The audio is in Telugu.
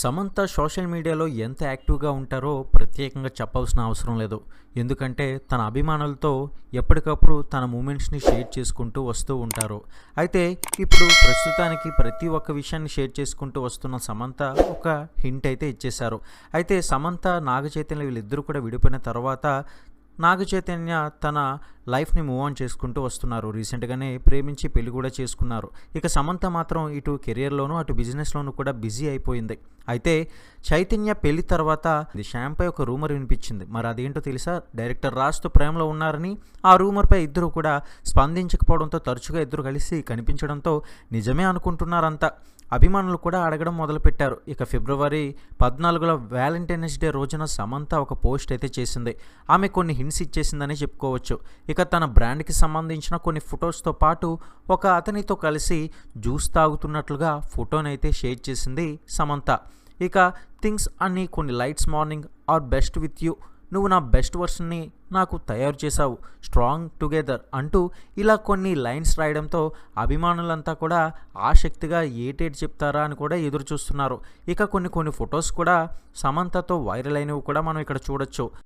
సమంత సోషల్ మీడియాలో ఎంత యాక్టివ్గా ఉంటారో ప్రత్యేకంగా చెప్పాల్సిన అవసరం లేదు. ఎందుకంటే తన అభిమానులతో ఎప్పటికప్పుడు తన మూమెంట్స్ని షేర్ చేసుకుంటూ వస్తూ ఉంటారు. అయితే ఇప్పుడు ప్రస్తుతానికి ప్రతి ఒక్క విషయాన్ని షేర్ చేసుకుంటూ వస్తున్న సమంత ఒక హింట్ అయితే ఇచ్చేశారు. అయితే సమంత నాగ చైతన్య వీళ్ళిద్దరూ కూడా విడిపోయిన తర్వాత నాగ చైతన్య తన లైఫ్ని మూవ్ ఆన్ చేసుకుంటూ వస్తున్నారు. రీసెంట్గానే ప్రేమించి పెళ్ళి కూడా చేసుకున్నారు. ఇక సమంత మాత్రం ఇటు కెరియర్లోనూ అటు బిజినెస్లోనూ కూడా బిజీ అయిపోయింది. అయితే చైతన్య పెళ్ళి తర్వాత ఇది ఒక రూమర్ వినిపించింది. మరి అదేంటో తెలుసా? డైరెక్టర్ రాజ్తో ప్రేమలో ఉన్నారని ఆ రూమర్పై ఇద్దరు కూడా స్పందించకపోవడంతో తరచుగా ఇద్దరు కలిసి కనిపించడంతో నిజమే అనుకుంటున్నారంతా. అభిమానులు కూడా అడగడం మొదలుపెట్టారు. ఇక ఫిబ్రవరి పద్నాలుగులో వ్యాలంటైన్స్ డే రోజున సమంత ఒక పోస్ట్ అయితే చేసింది. ఆమె కొన్ని హింట్స్ ఇచ్చేసిందని చెప్పుకోవచ్చు. ఇక తన బ్రాండ్కి సంబంధించిన కొన్ని ఫొటోస్తో పాటు ఒక అతనితో కలిసి జ్యూస్ తాగుతున్నట్లుగా ఫోటోనైతే షేర్ చేసింది సమంత. ఇక థింగ్స్ అన్ని కొన్ని lights morning are best with you నువ్వు నా బెస్ట్ వర్షన్ని నాకు తయారు చేశావు స్ట్రాంగ్ టుగెదర్ అంటూ ఇలా కొన్ని లైన్స్ రాయడంతో అభిమానులంతా కూడా ఆసక్తిగా ఏటేటి చెప్తారా అని కూడా ఎదురు చూస్తున్నారు ఇక కొన్ని కొన్ని ఫొటోస్ కూడా సమంతతో వైరల్ అయినవి కూడా మనం ఇక్కడ చూడొచ్చు.